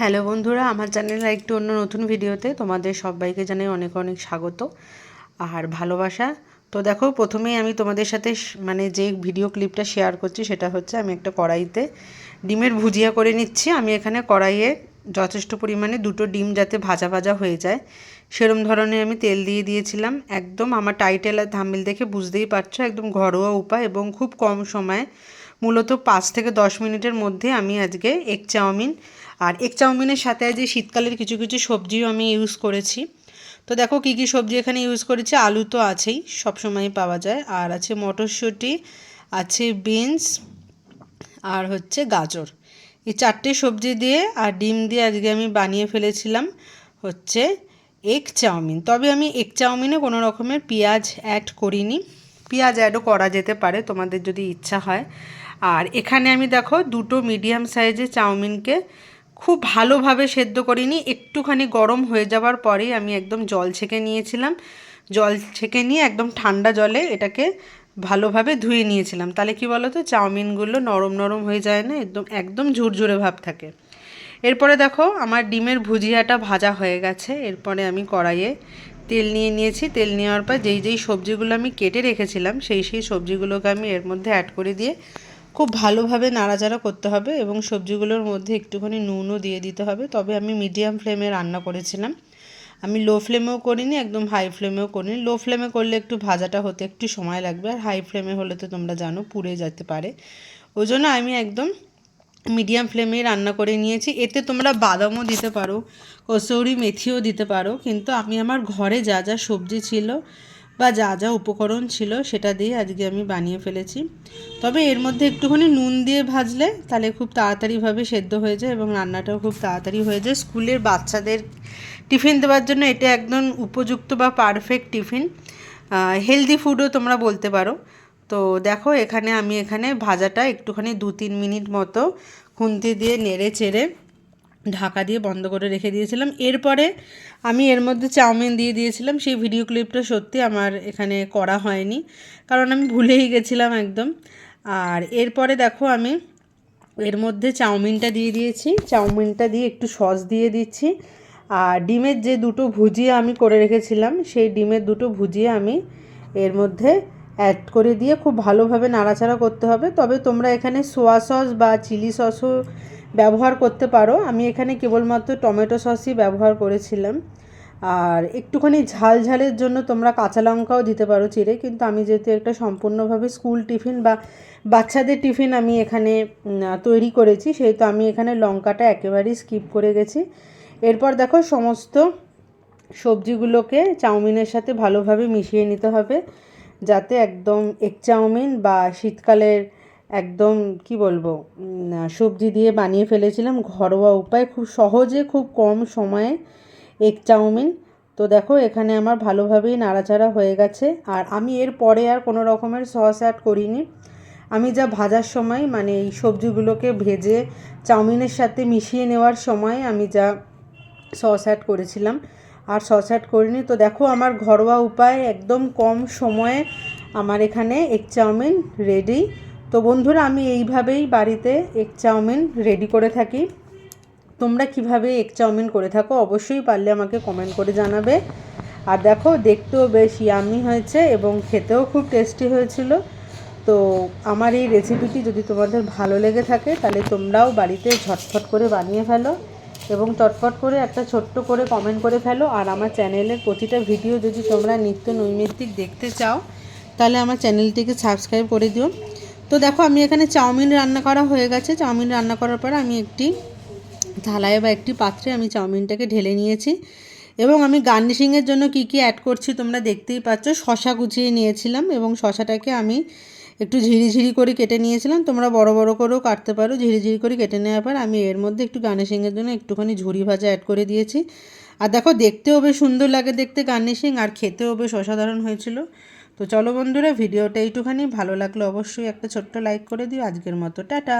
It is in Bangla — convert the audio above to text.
হ্যালো বন্ধুরা, আমার চ্যানেলের একটু অন্য নতুন ভিডিওতে তোমাদের সবাইকে জানাই অনেক অনেক স্বাগত আর ভালোবাসা। তো দেখো, প্রথমেই আমি তোমাদের সাথে মানে যে ভিডিও ক্লিপটা শেয়ার করছি সেটা হচ্ছে আমি একটা কড়াইতে ডিমের ভুজিয়া করে নিচ্ছি। আমি এখানে কড়াইয়ে যথেষ্ট পরিমাণে দুটো ডিম যাতে ভাজা ভাজা হয়ে যায়, সেরম ধরনের আমি তেল দিয়ে দিয়েছিলাম। একদম আমার টাইটেল আর থাম্বিল দেখে বুঝতেই পারছ, একদম ঘরোয়া উপায় এবং খুব কম সময়ে মূলত পাঁচ থেকে দশ মিনিটের মধ্যে আমি আজকে এগ চাউমিন আর এগ চাউমিনের সাথে আজ শীতকালের কিছু কিছু সবজিও আমি ইউজ করেছি। তো দেখো কী কী সবজি এখানে ইউজ করেছি। আলু তো আছেই সবসময় পাওয়া যায়। আর আছে মটরশুঁটি, আছে বিনস আর হচ্ছে গাজর। এই চারটে সবজি দিয়ে আর ডিম দিয়ে আজকে আমি বানিয়ে ফেলেছিলাম হচ্ছে এগ চাউমিন। তবে আমি এগ চাউমিনে কোনো রকমের পেঁয়াজ অ্যাড করিনি। পেঁয়াজ অ্যাডও করা যেতে পারে, তোমাদের যদি ইচ্ছা হয়। আর এখানে আমি দেখো দুটো মিডিয়াম সাইজের চাউমিনকে খুব ভালোভাবে সেদ্ধ করিনি, একটুখানি গরম হয়ে যাওয়ার পরেই আমি একদম জল ছেঁকে নিয়েছিলাম। জল ছেঁকে নিয়ে একদম ঠান্ডা জলে এটাকে ভালোভাবে ধুয়ে নিয়েছিলাম। তাহলে কি বলো তো চাউমিনগুলো নরম নরম হয়ে যায় না, একদম একদম ঝুরঝুরে ভাব থাকে। এরপরে দেখো আমার ডিমের ভুজিয়াটা ভাজা হয়ে গেছে, এরপরে আমি কড়াইয়ে তেল নিয়ে নিয়েছি। তেল নেওয়ার পর যেই যেই সবজিগুলো আমি কেটে রেখেছিলাম, সেই সেই সবজিগুলোকে আমি এর মধ্যে অ্যাড করে দিয়ে খুব ভালোভাবে নাড়াচাড়া করতে হবে এবং সবজিগুলোর মধ্যে একটুখানি নুনও দিয়ে দিতে হবে। তবে আমি মিডিয়াম ফ্লেমে রান্না করেছিলাম। আমি লো ফ্লেমেও করিনি, একদম হাই ফ্লেমেও করিনি। লো ফ্লেমে করলে একটু ভাজাটা হতে একটু সময় লাগবে। আর হাই ফ্লেমে হলে তো তোমরা জানো পুড়ে যেতে পারে। ওই জন্য আমি একদম মিডিয়াম ফ্লেমে রান্না করে নিয়েছি। এতে তোমরা বাদামও দিতে পারো, কসৌরি মেথিও দিতে পারো, কিন্তু আমি আমার ঘরে যা যা সবজি ছিল বা যা যা উপকরণ ছিল সেটা দিয়ে আজকে আমি বানিয়ে ফেলেছি। তবে এর মধ্যে একটুখানি নুন দিয়ে ভাজলে তাহলে খুব তাড়াতাড়িভাবে সেদ্ধ হয়ে যায় এবং রান্নাটাও খুব তাড়াতাড়ি হয়ে যায়। স্কুলের বাচ্চাদের টিফিন দেওয়ার জন্য এটা একদম উপযুক্ত বা পারফেক্ট টিফিন। হেলদি ফুডও তোমরা বলতে পারো। তো দেখো এখানে আমি এখানে ভাজাটা একটুখানি দু তিন মিনিট মতো খুন্তি দিয়ে নেড়ে চেড়ে ঢাকা দিয়ে বন্ধ করে রেখে দিয়েছিলাম। এরপরে আমি এর মধ্যে চাউমিন দিয়ে দিয়েছিলাম। সেই ভিডিও ক্লিপটা সত্যি আমার এখানে করা হয়নি, কারণ আমি ভুলেই গেছিলাম একদম। আর এরপরে দেখো আমি এর মধ্যে চাউমিনটা দিয়ে দিয়েছি। চাউমিনটা দিয়ে একটু সস দিয়ে দিচ্ছি। আর ডিমের যে দুটো ভুজিয়া আমি করে রেখেছিলাম, সেই ডিমের দুটো ভুজিয়া আমি এর মধ্যে অ্যাড করে দিয়ে খুব ভালোভাবে নাড়াচাড়া করতে হবে। তবে তোমরা এখানে সোয়া সস বা চিলি সসও ব্যবহার করতে পারো। আমি এখানে কেবলমাত্র টমেটো সসই ব্যবহার করেছিলাম। আর একটুখানি ঝাল ঝালের জন্য তোমরা কাঁচা লঙ্কাও দিতে পারো চিড়ে। কিন্তু আমি যেহেতু একটা সম্পূর্ণভাবে স্কুল টিফিন বা বাচ্চাদের টিফিন আমি এখানে তৈরি করেছি, সেহেতু আমি এখানে লঙ্কাটা একেবারেই স্কিপ করে গেছি। এরপর দেখো সমস্ত সবজিগুলোকে চাউমিনের সাথে ভালোভাবে মিশিয়ে নিতে হবে। যাতে একদম এগ চাউমিন বা শীতকালের একদম, কি বলব সবজি দিয়ে বানিয়ে ফেলেছিলাম ঘরোয়া উপায়, খুব সহজে, খুব কম সময়ে এগ চাউমিন। তো দেখো, এখানে আমার ভালোভাবেই নাড়াচাড়া হয়ে গেছে। আর আমি এর পরে আর কোনো রকমের সস অ্যাড করিনি। আমি যা ভাজার সময় মানে এই সবজিগুলোকে ভেজে চাউমিনের সাথে মিশিয়ে নেওয়ার সময় আমি যা সস অ্যাড করেছিলাম আর সস করিনি। তো দেখো আমার ঘরোয়া উপায় একদম কম সময়ে আমার এখানে এগ চাউমিন রেডি তো বন্ধুরা, আমি এইভাবেই বাড়িতে এগ চাউমিন রেডি করে থাকি। তোমরা কীভাবে এগ চাউমিন করে থাকো অবশ্যই পারলে আমাকে কমেন্ট করে জানাবে। আর দেখো, দেখতেও বেশ ইয়ামি হয়েছে এবং খেতেও খুব টেস্টি হয়েছিল। তো আমার এই রেসিপিটি যদি তোমাদের ভালো লেগে থাকে, তাহলে তোমরাও বাড়িতে ঝটফট করে বানিয়ে ফেলো। এবং চটপট করে একটা ছোট্ট করে কমেন্ট করে ফেলো। আর আমার চ্যানেলের প্রতিটা ভিডিও যদি তোমরা নিত্য নৈমিত্তিক দেখতে চাও, তাহলে আমার চ্যানেলটিকে সাবস্ক্রাইব করে দিও। তো দেখো, আমি এখানে চাউমিন রান্না করা হয়ে গেছে। চাউমিন রান্না করার পর আমি একটি থালায় বা একটি পাত্রে আমি চাউমিনটাকে ঢেলে নিয়েছি। এবং আমি গার্নিশিংয়ের জন্য কি কি অ্যাড করছি তোমরা দেখতেই পাচ্ছ। শশা গুছিয়ে নিয়েছিলাম এবং শশাটাকে আমি একটু ঝিরিঝিরি করে কেটে নিয়েছিলাম। তোমরা বড় বড় করেও কাটতে পারো। ঝিরিঝিরি করে কেটে নেওয়ার পর আমি এর মধ্যে একটু গার্নিশিংয়ের জন্য একটুখানি ঝুরি ভাজা অ্যাড করে দিয়েছি। আর দেখো, দেখতেও বেশ সুন্দর লাগে দেখতে গার্নিশিং আর খেতেও বেশ অসাধারণ হয়েছিল। তো চলো বন্ধুরা, ভিডিওটা একটুখানি ভালো লাগলে অবশ্যই একটা ছোট্ট লাইক করে দিও। আজকের মতো, টাটা!